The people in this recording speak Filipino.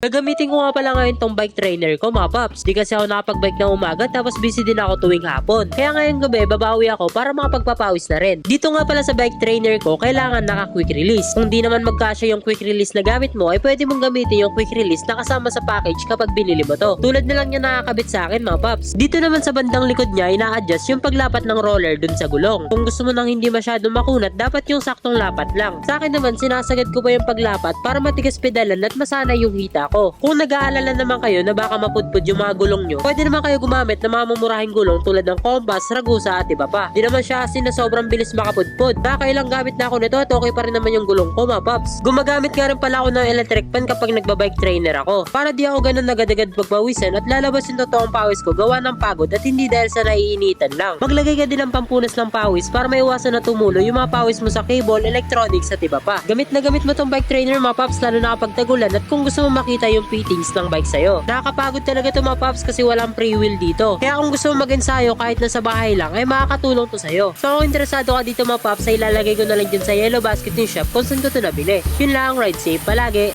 Gagamitin ko nga pala ngayon tong bike trainer ko mga paps. Di kasi ako nakapag-bike na umaga tapos busy din ako tuwing hapon. Kaya ngayong gabi babawi ako para makapagpapawis na rin. Dito nga pala sa bike trainer ko kailangan naka quick release. Kung di naman magkasya yung quick release na gamit mo ay pwede mong gamitin yung quick release na kasama sa package kapag binili mo to. Tulad na lang niya nakakabit sa akin mga paps. Dito naman sa bandang likod niya ina-adjust yung paglapat ng roller dun sa gulong. Kung gusto mo nang hindi masyadong makunat dapat yung saktong lapat lang. Sa akin naman sinasagad ko pa yung paglapat para matigas pedalan at masana yung hita ko. Kung nag-aalala naman kayo na baka mapudpud yung mga gulong nyo, pwede naman kayo gumamit ng mga mamurahing gulong tulad ng Compass, Ragusa at iba pa. Di naman siya asin na sobrang bilis makapudpud. Baka ilang gamit na ako nito at okay pa rin naman yung gulong ko mga paps. Gumagamit nga rin pala ako ng electric pan kapag nagbabike trainer ako. Para di ako ganun nagad-agad pagpawisan at lalabas yung totoong pawis ko gawa ng pagod at hindi dahil sa naiinitan lang. Maglagay ka din ng pampunas ng pawis para maiwasan na tumulo yung mga pawis mo sa cable, electronics at iba pa. Gamit na gamit mo tong bike trainer mga paps lalo na kapag tagulan at kung gusto mo makita yung fittings ng bike sa'yo. Nakakapagod talaga to mga paps kasi walang free wheel dito. Kaya kung gusto mo mag-ensayo kahit nasa bahay lang ay makakatulong to sa'yo. So kung interesado ka dito mga paps ay ilalagay ko na lang dyan sa yellow basket yung shop kung saan ko to nabili. Yun lang, ride safe palagi.